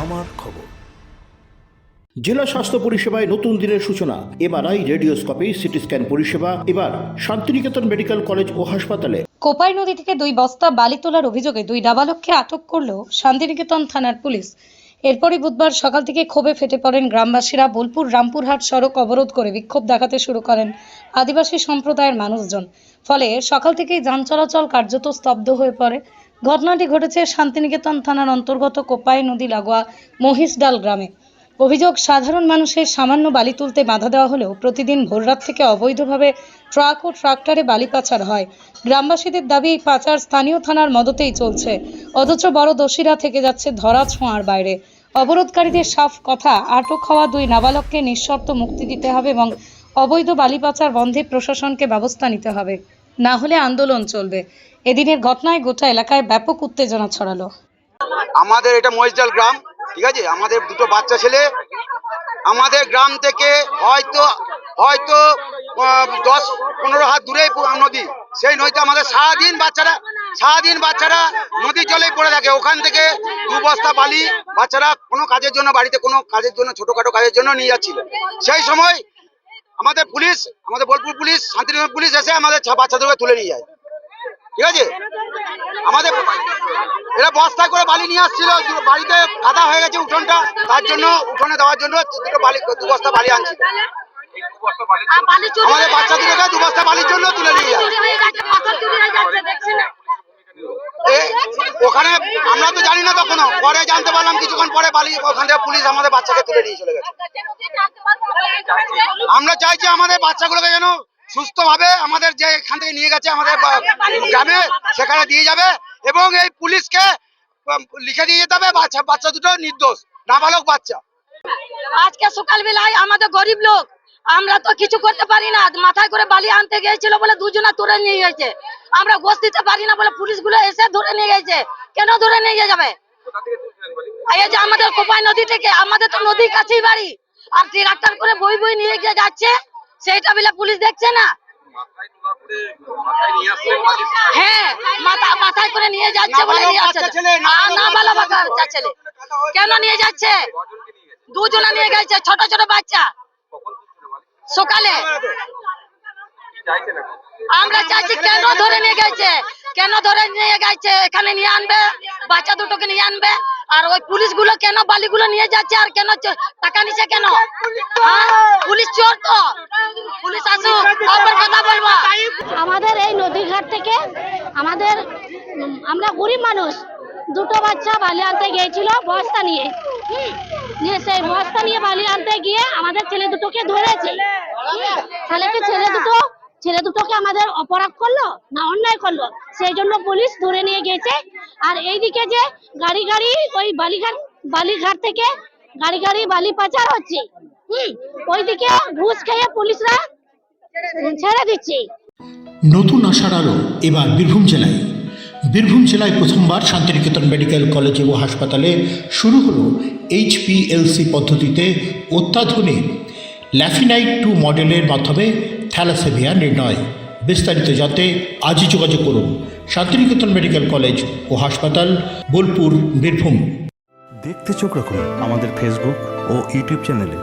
আমার খবর। জেলা স্বাস্থ্য পরিষেবায় নতুন দিনের সূচনা, এমআরআই, রেডিওস্কোপি সিটি স্ক্যান পরিষেবা, এবার শান্তিনিকেতন মেডিকেল কলেজ ও হাসপাতালে। কোপাই নদী থেকে দুই বস্তা বালি তোলার অভিযোগে দুই নাবালককে আটক করল শান্তিনিকেতন থানার পুলিশ। এরপরই বুধবার সকাল থেকে ক্ষোভে ফেটে পড়েন গ্রামবাসীরা বোলপুর, রামপুরহাট সড়ক অবরোধ করে বিক্ষোভ দেখাতে শুরু করেন আদিবাসী সম্প্রদায়ের মানুষজন। ফলে সকাল থেকেই যান চলাচল কার্যত স্তব্ধ হয়ে পড়ে। ঘটনাটি ঘটেছে শান্তিনিকেতন থানার অন্তর্গত কোপাই নদী লাগোয়া মহিষডাল গ্রামে। অভিযোগ, সাধারণ মানুষের সামান্য বালি তুলতে বাধা দেওয়া হলেও প্রতিদিন ভোররাত থেকে অবৈধভাবে ট্রাক ও ট্রাক্টরে বালি পাচার হয়। গ্রামবাসীদের দাবি পাচার স্থানীয় থানার মদতেই চলছে। অথচ বড় দোষীরা থেকে যাচ্ছে ধরা ছোঁয়ার বাইরে। অবরোধকারীদের সাফ কথা, আটক হওয়া দুই নাবালককে নিঃশর্ত মুক্তি দিতে হবে এবং অবৈধ বালি পাচার বন্ধে প্রশাসনকে ব্যবস্থা নিতে হবে। না হলে আন্দোলন চলবে। এদিনের ঘটনায় গোটা এলাকায় ব্যাপক উত্তেজনা ছড়ালো। আমাদের এটা মহিষডাল গ্রাম, ঠিক আছে? আমাদের দুটো বাচ্চা ছেলে। আমাদের গ্রাম থেকে হয়তো হয়তো দশ, পনেরো হাত দূরেই নদী। সেই নদীতে আমাদের সারাদিন বাচ্চারা সারাদিন বাচ্চারা নদীর জলেই পড়ে থাকে। ওখান থেকে দু বস্তা বালি বাচ্চারা কোনো কাজের জন্য বাড়িতে, কোনো কাজের জন্য, ছোটখাটো কাজের জন্য নিয়ে যাচ্ছিল। সেই সময় আমাদের পুলিশ আমাদের বোলপুর পুলিশ শান্তিনিকেতন পুলিশ এসে আমাদের বাচ্চাদেরকে তুলে নিয়ে যায়। ঠিক আছে? আমাদের এরা বস্তায় করে বালি নিয়ে আসছিল বাড়িতে কাদা হয়ে গেছে উঠোনটা তার জন্য উঠোনে দেওয়ার জন্য দুটো বালি দু বস্তা বালি আনছি। আমাদের বাচ্চাদেরকে দু বস্তা বালির জন্য তুলে নিয়ে যায়। ওখানে আমরা তো জানি না তখনও। পরে জানতে পারলাম কিছুক্ষণ পরে বালি ওখান থেকে পুলিশ আমাদের বাচ্চাকে তুলে নিয়ে চলে গেছে। আমরা চাইছি আমাদের বাচ্চাগুলোকে যেন সুস্থভাবে আমাদের যে এখান থেকে নিয়ে গেছে আমাদের গ্রামে, সেখানে দিয়ে যাবে এবং এই পুলিশকে লিখে দিয়ে যেতে হবে, বাচ্চা বাচ্চা দুটো নির্দোষ, নাবালক বাচ্চা। আজকে সকালবেলায় আমাদের গরিব লোক, আমরা তো কিছু করতে পারি না, মাথায় করে বালি আনতে গিয়েছিল বলে দুজনা তুলে নিয়ে গেছে। আমরা গোস দিতে পারি না বলে পুলিশগুলো এসে ধরে নিয়ে গেছে। কেন ধরে নিয়ে যাবে? এই যে আমাদের কোপাই নদী থেকে আমাদের তো নদীর কাছেই বাড়ি। আর ট্রাক্টর করে বই বই নিয়ে গিয়ে যাচ্ছে সেইটা বলে পুলিশ দেখছে না? হ্যাঁ মাথা মাথায় করে নিয়ে যাচ্ছে বলে নিয়ে না বাচ্চা ছেলে। কেন নিয়ে যাচ্ছে? দুজনা নিয়ে গেছে ছোট ছোট বাচ্চা। সকালে। আমরা চাইছি কেন ধরে নিয়ে গেছে? কেন ধরে নিয়ে গেছে এখানে নিয়ে আনবে? বাচ্চা দুটোকে নিয়ে আনবে? আর ওই পুলিশগুলো কেন বালিগুলো নিয়ে যাচ্ছে? আর কেন টাকা নিচ্ছে কেন? হ্যাঁ? পুলিশ চোর তো। পুলিশ আসুক আমাদের এই নদীঘাট থেকে আমাদের আমরা গরিব মানুষ। দুটো বাচ্চা বালি আনতে গিয়েছিল বস্তা নিয়ে। নিয়ে সেই বস্তা নিয়ে বালি আনতে গিয়ে আমাদের ছেলে দুটোকে ধরেছে। হুম, তাহলে কি ছেলে দুটো ছেলে দুটোকে আমাদের অপরাধ করল না অন্যায় করল? সেই জন্য পুলিশ ধরে নিয়ে গেছে আর এইদিকে যে গাড়ি গাড়ি ওই বালিঘাট বালিঘাট থেকে গাড়ি গাড়ি বালি পাচার হচ্ছে, হুম, ওইদিকে ঘুষ খেয়ে পুলিশরা ছেড়ে দিচ্ছে। নতুন আশার আলো এবার বীরভূম জেলায়। বীরভূম জেলায় প্রথমবার শান্তিনিকেতন মেডিকেল কলেজ ও হাসপাতালে শুরু হলো এইচপিএলসি পদ্ধতিতে অত্যাধুনিক ল্যাফিনাইট টু মডেলের মাধ্যমে থ্যালাসেমিয়া নির্ণয়। বিস্তারিত জানতে আজই যোগাযোগ করুন শান্তিনিকেতন মেডিকেল কলেজ ও হাসপাতাল, বোলপুর, বীরভূম। দেখতে চোখ রাখুন আমাদের ফেসবুক ও ইউটিউব চ্যানেলে